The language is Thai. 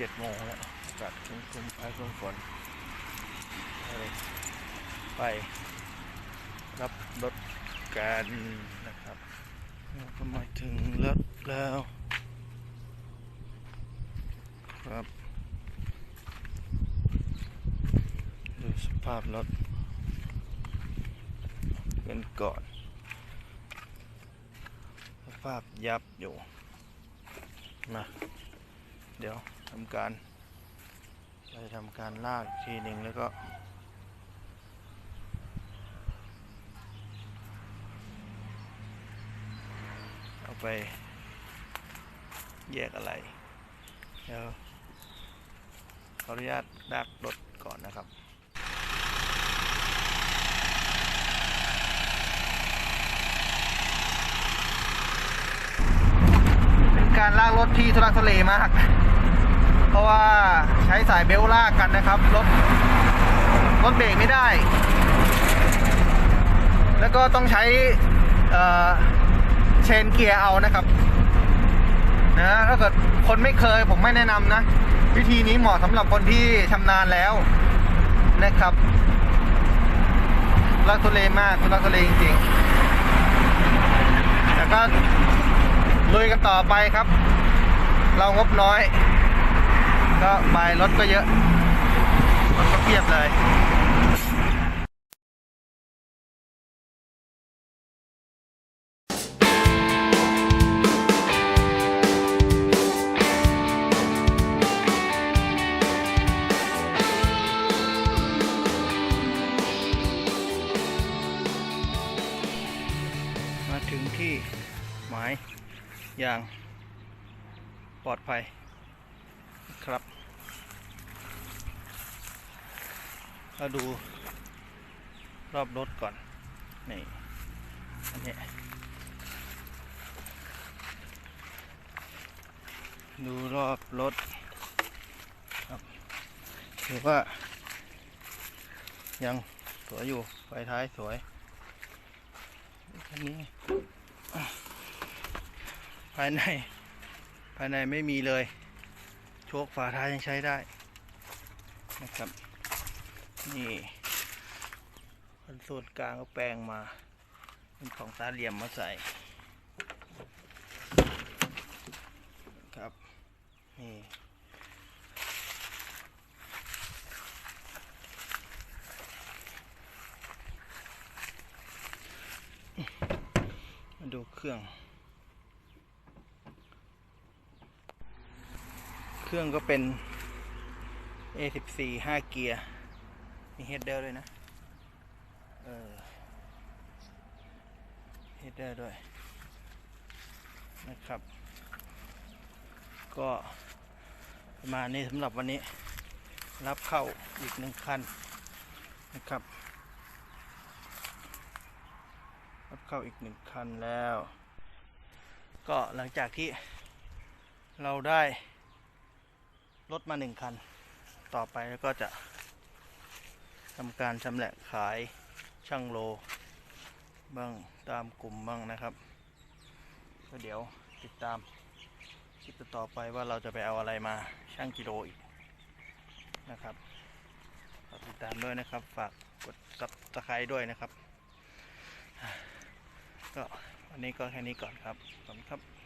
จ็ดโมงแล้วอากาศครึ้มครึ้มๆฟ้าครึ้มฝนไปรับรถกันนะครับก็มาถึงรถแล้ว ครับดูสภาพรถกันก่อน สภาพยับอยู่มา เดี๋ยวทำการไปทำการลากอีกทีหนึ่งแล้วก็เอาไปแยกอะไรเดี๋ยวขออนุญาตดักรถก่อนนะครับ เป็น การลากรถที่ทุลักทุเลมาก เพราะว่าใช้สายเบลต์ลากกันนะครับ รถรถเบรกไม่ได้ แล้วก็ต้องใช้เเชนเกียร์เอานะครับนะถ้าเกิดคนไม่เคยผมไม่แนะนำนะ วิธีนี้เหมาะสำหรับคนที่ชำนาญแล้วนะครับทุลักทุเลมากทุลักทุเลจริงๆแต่ก็ ลุยกันต่อไปครับ เรางบน้อย ก็ไปรถก็เยอะรถก็เพียบเลยมาถึงที่หมาย อย่างปลอดภัยครับเราดูรอบรถก่อน นี่ อันนี้ ดูรอบรถครับถือว่า ยังสวยอยู่ ไฟท้ายสวยคันนี้ ภายใน ภายในไม่มีเลย โชคฝาท้ายยังใช้ได้นะครับ นี่คอนโซลกลางก็แปลงมา เป็นของตาเหลี่ยมมาใส่ครับนี่มาดูเครื่อง เครื่องก็เป็น A14 5 เกียร์ มีเฮดเดอร์ด้วยนะ เออเฮดเดอร์ด้วยนะครับ ก็ประมาณนี้สำหรับวันนี้ รับเข้าอีกหนึ่งคันนะครับ รับเข้าอีกหนึ่งคันแล้ว ก็หลังจากที่เราได้ รถมาหนึ่งคัน ต่อไปแล้วก็จะทำการชำแหละขายช่างโล บ้างตามกลุ่มบ้างนะครับก็เดี๋ยวติดตามคลิปต่อไปว่าเราจะไปเอาอะไรมาช่างกิโลอีกนะครับฝากติดตามด้วยนะครับ ฝากกดซับสไครต์ด้วยนะครับ ก็วันนี้ก็แค่นี้ก่อนครับขอบคุณครับ